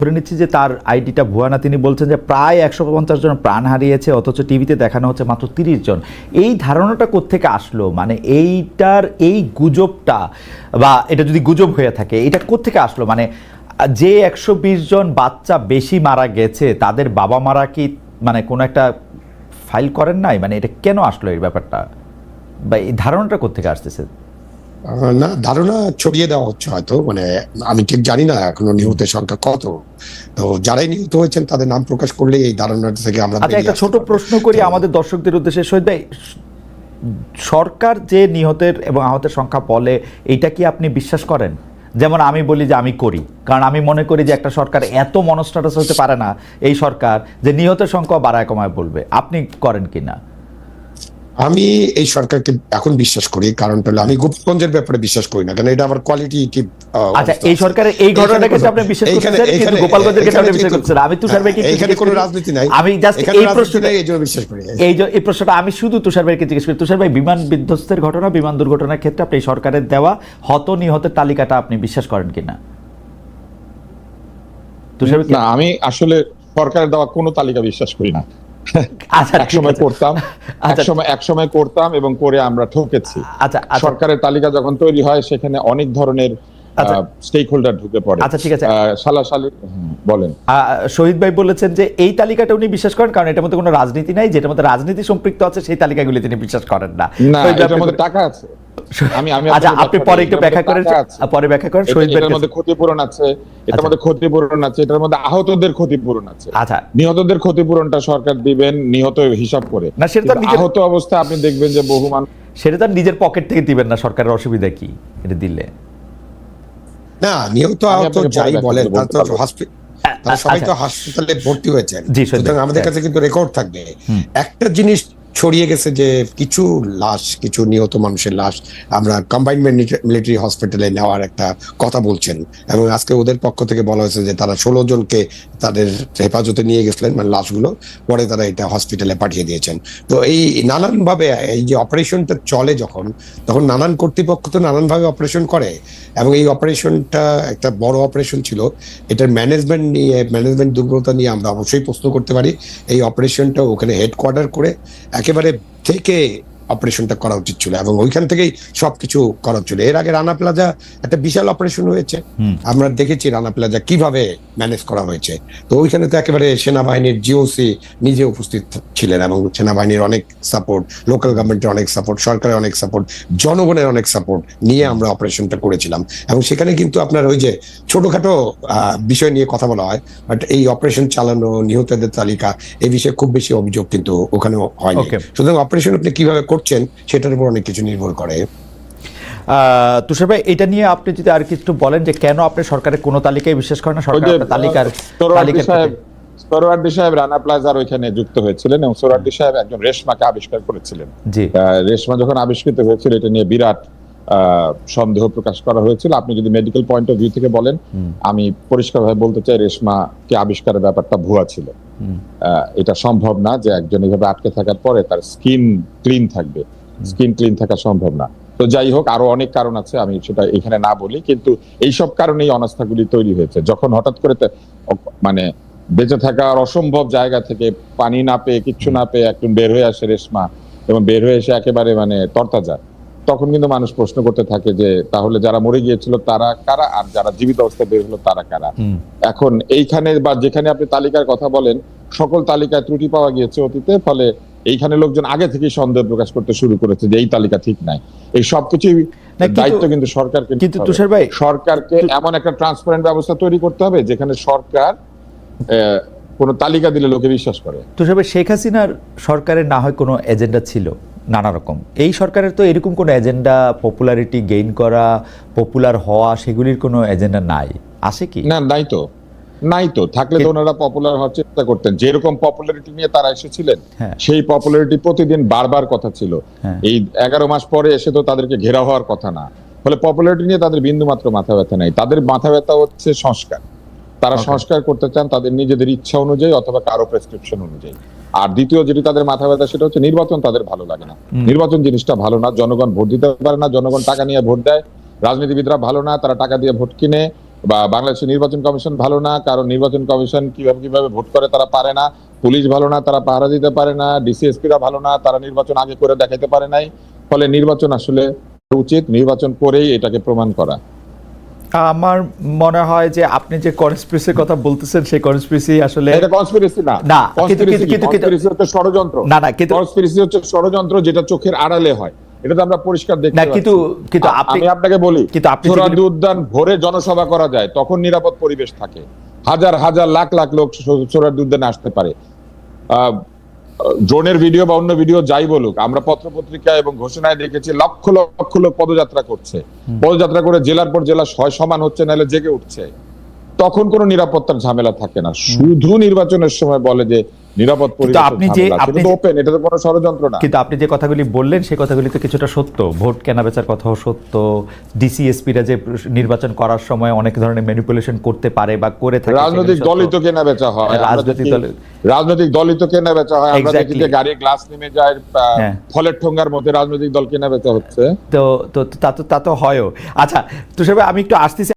ধরে নিচ্ছি যে তার আইডিটা ভুয়া না তিনি বলছেন যে প্রায় একশো পঞ্চাশ জন প্রাণ হারিয়েছে, অথচ টিভিতে দেখানো হচ্ছে মাত্র তিরিশ জন। এই ধারণাটা কোত্থেকে আসলো? মানে এইটার এই গুজবটা, বা এটা যদি গুজব হয়ে থাকে, এটা কোত্থেকে আসলো? মানে যে একশো বিশ জন বাচ্চা বেশি মারা গেছে, তাদের বাবা মারা কি মানে কোনো একটা ফাইল করেন নাই? মানে এটা কেন আসলো এই ব্যাপারটা? বা এই ধারণাটা কোত্থেকে আসতেছে? না ধারণা ছড়িয়ে দেওয়া হচ্ছে হয়তো মানে আমি ঠিক জানি না এখনও নিহতের সংখ্যা কত। তো যারাই নিহত হয়েছেন তাদের নাম প্রকাশ করলে এই ধারণাটা থেকে আমরা আচ্ছা একটা ছোট প্রশ্ন করি আমাদের দর্শকদের উদ্দেশ্যে শহীদ ভাই সরকার যে নিহতের এবং আহতের সংখ্যা বলে এইটা কি আপনি বিশ্বাস করেন? যেমন আমি বলি যে আমি করি কারণ আমি মনে করি যে একটা সরকার এত মনস্টাটাস হতে পারে না এই সরকার যে নিহতের সংখ্যা বাড়ায় কমায় বলবে। আপনি করেন কি না? আমি এই সরকারকে এখন বিশ্বাস করি কারণ হলো আমি গোপালগঞ্জের ব্যাপারে বিশ্বাস করি না কারণ এটা আমার কোয়ালিটি আচ্ছা এই সরকারের এই ঘটনার ক্ষেত্রে আপনি বিশ্বাস করছেন কিন্তু গোপালগঞ্জের ক্ষেত্রে আপনি বিশ্বাস করছেন আমি তুষার ভাইকে এখানে কোনো রাজনীতি নাই। আমি জাস্ট এই প্রশ্নটা এই জন্য বিশ্বাস করি। এই যে এই প্রশ্নটা আমি শুধু তুষার ভাইকে জিজ্ঞেস করি। তুষার ভাই বিমান বিধ্বস্তের ঘটনা বিমান দুর্ঘটনার ক্ষেত্রে আপনি এই সরকারের দেওয়া হত নিহতের তালিকাটা আপনি বিশ্বাস করেন কিনা? তুষার ভাই না আমি আসলে সরকারের দেওয়া কোনো তালিকা বিশ্বাস করি না। আচ্ছা সময় করতাম আচ্ছা। সময় এক সময় করতাম এবং করে আমরা ঠকেছি আচ্ছা আচ্ছা সরকারের তালিকা যখন তৈরি হয় সেখানে অনেক ধরনের। স্টেক হোল্ডার ঢুকে পড়ে আচ্ছা, ঠিক আছে। সালাসালি বলেন আহ, শহীদ ভাই বলেছেন যে এই তালিকাটা উনি বিশ্বাস করেন কারণ এটার মধ্যে কোনো রাজনীতি নাই যেটার মধ্যে রাজনীতি সম্পৃক্ত আছে সেই তালিকাগুলি তিনি বিশ্বাস করেন না না এটার মধ্যে টাকা আছে আমি আমি আচ্ছা আপনি পরে একটু ব্যাখ্যা করেন পরে ব্যাখ্যা করেন এটা- শহীদ এটার মধ্যে ক্ষতিপূরণ আছে আচ্ছা। এটার মধ্যে ক্ষতিপূরণ আছে এটার মধ্যে আহতদের ক্ষতিপূরণ আছে। আচ্ছা। নিহতদের ক্ষতিপূরণটা সরকার দিবেন নিহত হিসাব করে। না, সেটা তো নিজের- আহত অবস্থা আপনি দেখবেন যে বহু মানুষ সেটা তো নিজের পকেট থেকে দিবেন না সরকারের অসুবিধা কি? এটা দিলে। না নিহত আহত যাই বলেন তারা তো হসপিটাল তারা সবাই তো হাসপাতালে ভর্তি হয়েছেন। সুতরাং আমাদের। কাছে কিন্তু রেকর্ড থাকবে। একটা জিনিস ছড়িয়ে গেছে যে কিছু লাশ, কিছু নিহত মানুষের লাশ আমরা কম্বাইন্ড মিলিটারি হসপিটালে নেওয়ার একটা কথা বলছেন। এবং আজকে ওদের পক্ষ থেকে বলা হয়েছে যে তারা ষোলো জনকে তাদের হেফাজতে নিয়ে গেছিলেন মানে লাশগুলো। পরে তারা এটা হসপিটালে পাঠিয়ে দিয়েছেন। তো এই নানান ভাবে এই যে অপারেশনটা চলে যখন, তখন নানান কর্তৃপক্ষ তো নানান ভাবে অপারেশন করে। এবং এই অপারেশনটা একটা বড় অপারেশন ছিল। এটার ম্যানেজমেন্ট নিয়ে ম্যানেজমেন্ট দুর্বলতা নিয়ে আমরা অবশ্যই প্রশ্ন করতে পারি। এই অপারেশনটা ওখানে হেডকোয়ার্টার করে একেবারে থেকে অপারেশনটা করা উচিত ছিল এবং ওইখান থেকেই সবকিছু করা ছিল এর আগে রানা প্লাজা একটা বিশাল অপারেশন হয়েছে। আমরা দেখেছি রানা প্লাজা কীভাবে ম্যানেজ করা হয়েছে। তো ওইখানে তো একেবারে সেনাবাহিনীর জিওসি নিজে উপস্থিত ছিলেন এবং সেনাবাহিনীর অনেক সাপোর্ট লোকাল গভর্নমেন্টের অনেক সাপোর্ট সরকারের অনেক সাপোর্ট জনগণের অনেক সাপোর্ট নিয়ে আমরা অপারেশনটা করেছিলাম। এবং সেখানে কিন্তু আপনার ওই যে ছোটখাটো আহ, বিষয় নিয়ে কথা বলা হয় বাট এই অপারেশন চালানো নিহতদের তালিকা এই বিষয়ে খুব বেশি অভিযোগ কিন্তু ওখানে হয়নি. সুতরাং অপারেশন আপনি কীভাবে করছেন সেটার উপর অনেক কিছু নির্ভর করে। আহ, তুষার ভাই এটা নিয়ে আপনি যদি আর কিছু বলেন যে কেন আপনি সরকারের কোনো তালিকায় বিশ্বাস করেন না ওই সরকার যে আপনার তালিকার সোহরাওয়ার্দী তালিকার সাহেব সোহরাওয়ার্দী সাহেব রানা প্লাজার ওইখানে যুক্ত হয়েছিলেন এবং সোহরাওয়ার্দী সাহেব একজন রেশমাকে আবিষ্কার করেছিলেন। রেশমা যখন আবিষ্কৃত হয়েছিল এটা নিয়ে বিরাট সন্দেহ প্রকাশ করা হয়েছিল। আপনি যদি মেডিকেল পয়েন্ট অফ ভিউ থেকে বলেন আমি পরিষ্কারভাবে বলতে চাই রেশমাকে আবিষ্কারের ব্যাপারটা ভুয়া ছিল। এটা সম্ভব না যে একজন এইভাবে আটকে থাকার পরে তার স্কিন ক্লিন থাকবে। স্কিন ক্লিন থাকা সম্ভব না। তো যাই হোক আরও অনেক কারণ আছে আমি সেটা এখানে না বলি কিন্তু এইসব কারণেই অনাস্থাগুলি তৈরি হয়েছে। যখন হঠাৎ করে মানে বেঁচে থাকার অসম্ভব জায়গা থেকে পানি না পেয়ে কিচ্ছু না পেয়ে একজন বের হয়ে আসে রেশমা এবং বের হয়ে এসে একেবারে মানে তরতাজা। তখন কিন্তু মানুষ প্রশ্ন করতে থাকে যে তাহলে যারা মরে গিয়েছিল তারা কারা? আর যারা জীবিত অবস্থায় বের হলো তারা কারা? এখন এইখানে বা যেখানে আপনি তালিকার কথা বলেন সকল তালিকায় ত্রুটি পাওয়া গিয়েছে অতীতে ফলে এইখানে লোকজন আগে থেকেই সন্দেহ প্রকাশ করতে শুরু করেছে যে এই তালিকা ঠিক নাই। এই কিন্তু- দায়িত্ব কিন্তু সরকারকে কিন্তু তুষার ভাই সরকারকে এমন একটা ট্রান্সপারেন্ট ব্যবস্থা তৈরি করতে হবে যেখানে সরকার কোনো তালিকা দিলে লোকে বিশ্বাস করে। তুষার ভাই শেখ হাসিনার সরকারের না হয় কোনো এজেন্ডা ছিল? নানা রকম। এই সরকারের তো এরকম কোনো এজেন্ডা পপুলারিটি গেইন করা পপুলার হওয়া সেগুলির কোনো এজেন্ডা নাই। আছে কি? না নাই তো। নাই তো। থাকলে তো ওনারা পপুলার হওয়ার চেষ্টা করতেন। যেরকম পপুলারিটি নিয়ে তারা এসেছিলেন হ্যাঁ। সেই পপুলারিটি প্রতিদিন বারবার কথা ছিল। হ্যাঁ। এই এগারো মাস পরে এসে তো তাদেরকে ঘেরা হওয়ার কথা না। ফলে পপুলারিটি নিয়ে তাদের বিন্দু মাত্র মাথা ব্যথা নাই। তাদের মাথা ব্যথা হচ্ছে সংস্কার। তারা সংস্কার। করতে চান তাদের নিজেদের ইচ্ছা অনুযায়ী অথবা কারও প্রেসক্রিপশন অনুযায়ী। আর দ্বিতীয় যেটি তাদের মাথা ব্যথা সেটা হচ্ছে নির্বাচন তাদের ভালো লাগে না। নির্বাচন জিনিসটা ভালো না জনগণ ভোট দিতে পারে না জনগণ টাকা নিয়ে ভোট দেয়। রাজনীতিবিদরা ভালো না তারা টাকা দিয়ে ভোট কিনে। বা বাংলাদেশের নির্বাচন কমিশন ভালো না কারণ নির্বাচন কমিশন কীভাবে কীভাবে ভোট করে তারা পারে না। পুলিশ ভালো না তারা পাহারা দিতে পারে না। ডিসিএসপিরা ভালো না তারা নির্বাচন আগে করে দেখাতে পারে নাই। ফলে নির্বাচন আসলে উচিত নির্বাচন করেই এটাকে প্রমাণ করা। আমার মনে হয় যে আপনি যে কনস্পিরেসির কথা বলতেছেন সেই কনস্পিরেসি আসলে এটা কনস্পিরেসি না। না, কিন্তু- কিন্তু- কিন্তু- কনস্পিরেসি হচ্ছে ষড়যন্ত্র। না না কিন্তু কনস্পিরেসি হচ্ছে ষড়যন্ত্র যেটা চোখের আড়ালে হয়। এটা তো আমরা পরিষ্কার দেখতে না কিন্তু কিন্তু আপনি আমি আপনাকে বলি কিন্তু আপনি যেগুলি- উদ্যান ভোরে জনসভা করা যায় তখন নিরাপদ পরিবেশ থাকে। হাজার হাজার লাখ লাখ লোক সো- সোহরাওয়ার্দী উদ্যানে আসতে পারে। আহ, ড্রোনের ভিডিও বা অন্য ভিডিও যাই বলুক আমরা পত্রপত্রিকা এবং ঘোষণায় দেখেছি লক্ষ লক্ষ লোক পদযাত্রা করছে। পদযাত্রা করে জেলার পর জেলা হয় সমান হচ্ছে নাহলে জেগে উঠছে। তখন কোনো নিরাপত্তার ঝামেলা থাকে না। শুধু নির্বাচনের সময় বলে যে নিরাপদ পরিবেশ আপনি যে- আপনি ওপেন এটা তো কোনো ষড়যন্ত্র না। কিন্তু আপনি যে কথাগুলি বললেন সেই কথাগুলি তো কিছুটা সত্য। ভোট কেনা বেচার কথাও সত্য। ডিসিএসপিরা যে নির্বাচন করার সময় অনেক ধরনের ম্যানিপুলেশন করতে পারে বা করে থাকে রাজনৈতিক। দলই তো কেনা বেচা হয় রাজনৈতিক দলের- রাজনৈতিক দলই তো কেনা বেচা হয়। আমরা দেখি যে গাড়ির গ্লাস নেমে যায় হ্যাঁ। ফলের ঠোঙ্গার মধ্যে রাজনৈতিক দল কেনা বেচা হচ্ছে। তো তো তা তো তা তো হয়ও। আচ্ছা তো সবাই আমি একটু আসতেছি